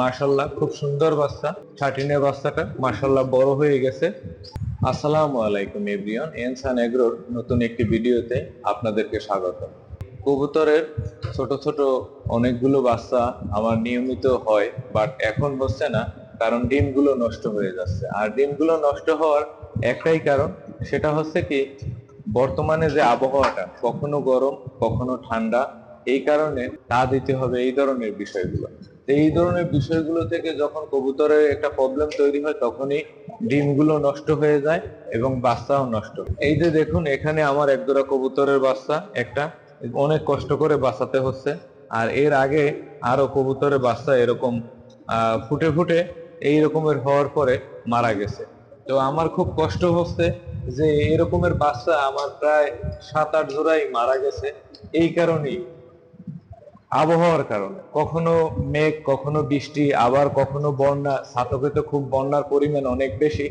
মার্শাল্লাহ খুব সুন্দর বাচ্চা। ছাটিনের বাচ্চাটা মার্শাল্লাহ বড় হয়ে গেছে। আসসালামু আলাইকুম এভরিওয়ান, এনসান এগ্রোর নতুন একটি ভিডিওতে আপনাদেরকে স্বাগত কবুতরের ছোট ছোট অনেকগুলো বাচ্চা আমার নিয়মিত হয়, বাট এখন হচ্ছে না, কারণ ডিমগুলো নষ্ট হয়ে যাচ্ছে। আর ডিমগুলো নষ্ট হওয়ার একটাই কারণ, সেটা হচ্ছে কি, বর্তমানে যে আবহাওয়াটা, কখনো গরম, কখনো ঠান্ডা, এই কারণে তা দিতে হবে এই ধরনের বিষয়গুলো। এই ধরনের বিষয়গুলো থেকে যখন কবুতরের একটা প্রবলেম তৈরি হয়, তখনই ডিমগুলো নষ্ট হয়ে যায় এবং বাচ্চাও নষ্ট। এই যে দেখুন, এখানে আমার একজোড়া কবুতরের বাচ্চা, একটা অনেক কষ্ট করে বাঁচাতে হচ্ছে। আর এর আগে আরও কবুতরের বাচ্চা এরকম ফুটে ফুটে এই রকমের হওয়ার পরে মারা গেছে। তো আমার খুব কষ্ট হচ্ছে যে এরকমের বাচ্চা আমার প্রায় সাত আট জোড়াই মারা গেছে। এই কারণেই আবহাওয়ার কারণে। কখনো মেঘ, কখনো বৃষ্টি, আবার কখনো বন্যা। সাতকে তো খুব বন্যার পরিমাণ অনেক বেশি।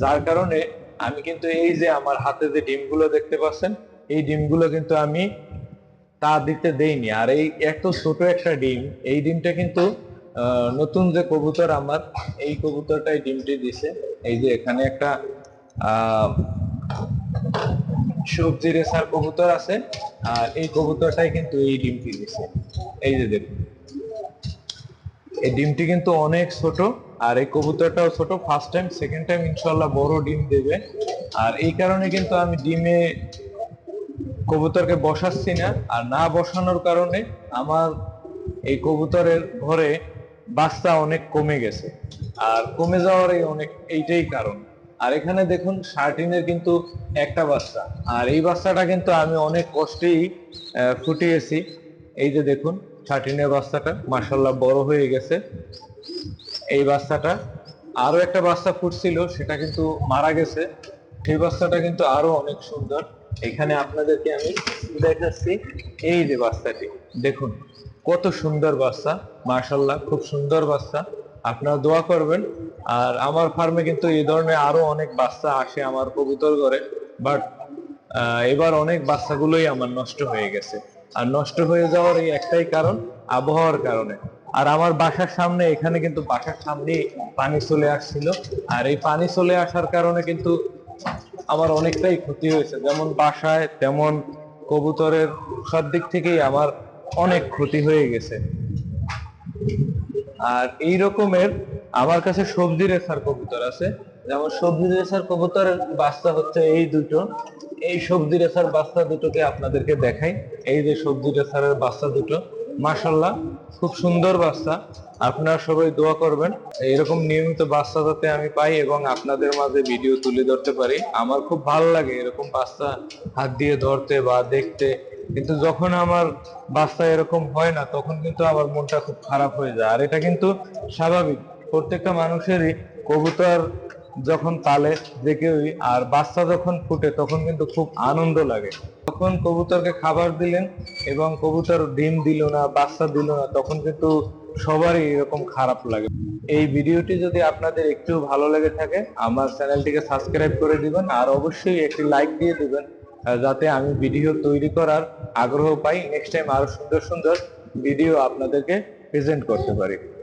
যার কারণে আমি কিন্তু এই যে আমার হাতে যে ডিমগুলো দেখতে পাচ্ছেন, এই ডিমগুলো কিন্তু আমি তা দিতে দেইনি। আর এই এত ছোট একটা ডিম, এই ডিমটা কিন্তু নতুন যে কবুতর আমার, এই কবুতরটাই ডিমটি দিছে। এই যে এখানে একটা সবজি রেসার কবুতর আছে, আর এই কবুতরটাই কিন্তু এই ডিমটি দিছে। এই যে দেখুন। এই ডিমটি কিন্তু অনেক ছোট, আর এই কবুতরটাও ছোট। ফার্স্ট টাইম সেকেন্ড টাইম ইনশাল্লাহ বড় ডিম দেবে। আর এই কারণে কিন্তু আমি ডিমে কবুতরকে বসাচ্ছি না। আর না বসানোর কারণে আমার এই কবুতরের ঘরে বাচ্চা অনেক কমে গেছে। আর কমে যাওয়ার এই অনেক এইটাই কারণ। আর এখানে দেখুন শার্টিনের কিন্তু একটা বাচ্চা আর এই বাচ্চাটা কিন্তু আমি অনেক কষ্টেই ফুটিয়েছি। এই যে দেখুন, শার্টিনের বাচ্চাটা মাসাল্লাহ বড় হয়ে গেছে। এই বাচ্চাটা আরও একটা বাচ্চা ফুটছিল, সেটা কিন্তু মারা গেছে। সেই বাচ্চাটা কিন্তু আরও অনেক সুন্দর। এখানে আপনাদেরকে আমি দেখাচ্ছি এই যে বাচ্চাটি দেখুন, কত সুন্দর বাচ্চা মার্শাল্লাহ খুব সুন্দর বাচ্চা আপনারা দোয়া করবেন আর আমার ফার্মে কিন্তু এই ধরনের আরও অনেক বাচ্চা আসে আমার কবুতর ঘরে বাট এবার অনেক বাচ্চাগুলোই আমার নষ্ট হয়ে গেছে। আর নষ্ট হয়ে যাওয়ার এই একটাই কারণ, আবহাওয়ার কারণে। আর আমার বাসার সামনে, এখানে কিন্তু বাসার সামনেই পানি চলে আসছিল। আর এই পানি চলে আসার কারণে কিন্তু আমার অনেকটাই ক্ষতি হয়েছে। যেমন বাসায়, তেমন কবুতরের সব দিক থেকেই আমার অনেক ক্ষতি হয়ে গেছে। আর এই রকমের আমার কাছে সবজি রেসার কবুতর আছে। যেমন সবজি রেসার কবুতরের বাচ্চা হচ্ছে এই দুটো। এই সবজি রেসার বাচ্চা দুটোকে আপনাদেরকে দেখাই। এই যে সবজি রেসারের বাচ্চা দুটো মাশাল্লাহ খুব সুন্দর বাচ্চা। আপনারা সবাই দোয়া করবেন। এরকম নিয়মিত বাচ্চা যাতে আমি পাই এবং আপনাদের মাঝে ভিডিও তুলে ধরতে পারি। আমার খুব ভালো লাগে এরকম বাচ্চা হাত দিয়ে ধরতে বা দেখতে। কিন্তু যখন আমার বাচ্চা এরকম হয় না, তখন কিন্তু আমার মনটা খুব খারাপ হয়ে যায়। আর এটা কিন্তু স্বাভাবিক। প্রত্যেকটা মানুষেরই কবুতর যখন পালে যে কেউই আর বাচ্চা যখন ফুটে, তখন কিন্তু খুব আনন্দ লাগে। তখন কবুতরকে খাবার দিলেন এবং কবুতর ডিম দিল না, বাচ্চা দিল না, তখন কিন্তু সবারই এরকম খারাপ লাগে। এই ভিডিওটি যদি আপনাদের একটু ভালো লেগে থাকে, আমার চ্যানেলটিকে সাবস্ক্রাইব করে দিবেন, আর অবশ্যই একটি লাইক দিয়ে দিবেন যাতে আমি ভিডিও তৈরি করার আগ্রহ পাই নেক্সট টাইম আরও সুন্দর সুন্দর ভিডিও আপনাদেরকে প্রেজেন্ট করতে পারি।